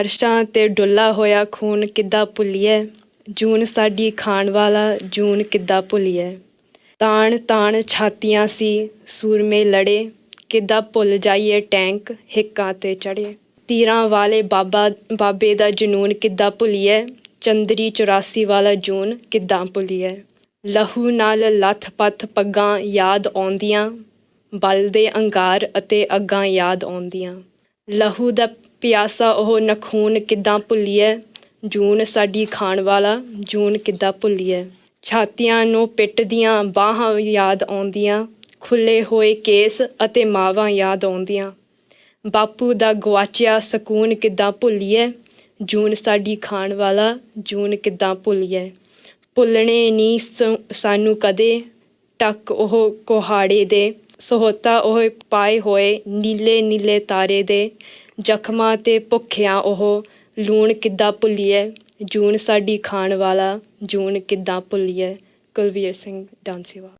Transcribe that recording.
ਅਰਸ਼ਾਂ ਤੇ ਡੁੱਲਾ ਹੋਇਆ ਖੂਨ ਕਿੱਦਾਂ ਭੁੱਲੀਏ ਜੂਨ ਸਾਡੀ ਖਾਣ ਵਾਲਾ, ਜੂਨ ਕਿੱਦਾਂ ਭੁੱਲੀਏ ਤਾਣ ਤਾਣ ਛਾਤੀਆਂ ਸੀ, ਸੂਰਮੇ ਲੜੇ। ਕਿੱਦਾਂ ਭੁੱਲ ਜਾਈਏ ਟੈਂਕ, ਹਿੱਕਾਂ ਤੇ ਚੜੇ। ਤੀਰਾਂ ਵਾਲੇ ਬਾਬਾ, ਬਾਬੇ ਦਾ ਜਨੂਨ ਕਿੱਦਾਂ ਭੁੱਲੀਏ ਚੰਦਰੀ 84 ਵਾਲਾ ਜੂਨ ਕਿੱਦਾਂ ਭੁੱਲੀਏ ਲਹੂ ਨਾਲ ਲੱਥ-ਪੱਥ ਪੱਗਾਂ ਯਾਦ ਆਉਂਦੀਆਂ। ਬਲ ਦੇ ਅੰਗਾਰ ਅਤੇ ਅੱਗਾਂ ਯਾਦ ਆਉਂਦੀਆਂ। ਲਹੂ ਦਾ ਪਿਆਸਾ, ਉਹ ਨਖੂਨ ਕਿੱਦਾਂ ਭੁੱਲੀਏ ਜੂਨ ਸਾਡੀ ਖਾਣ ਵਾਲਾ, ਜੂਨ ਕਿੱਦਾਂ ਭੁੱਲੀਏ ਛਾਤੀਆਂ ਨੂੰ ਪਿੱਟ ਦੀਆਂ ਬਾਹਾਂ ਯਾਦ ਆਉਂਦੀਆਂ ਖੁੱਲੇ ਹੋਏ ਕੇਸ ਅਤੇ ਮਾਵਾਂ ਯਾਦ ਆਉਂਦੀਆਂ। ਬਾਪੂ ਦਾ ਗਵਾਚਿਆ ਸਕੂਨ ਕਿੱਦਾਂ ਭੁੱਲੀਏ ਜੂਨ ਸਾਡੀ ਖਾਣ ਵਾਲਾ, ਜੂਨ ਕਿੱਦਾਂ ਭੁੱਲੀਏ ਭੁੱਲਣੇ ਨਹੀਂ ਸਾਨੂੰ ਕਦੇ, ਟੱਕ ਉਹ ਕੁਹਾੜੇ ਦੇ। ਸਹੋਤਾ ਉਹ ਪਾਏ ਹੋਏ ਨੀਲੇ ਨੀਲੇ ਤਾਰੇ ਦੇ ਜ਼ਖਮਾਂ ਤੇ ਭੁੱਖਿਆਂ ਉਹ ਲੂਣ ਕਿੱਦਾਂ ਭੁੱਲੀਏ ਜੂਨ ਸਾਡੀ ਖਾਣ ਵਾਲਾ, ਜੂਨ ਕਿੱਦਾਂ ਭੁੱਲੀਏ ਕੁਲਵੀਰ ਸਿੰਘ ਡਾਂਸੀਵਾ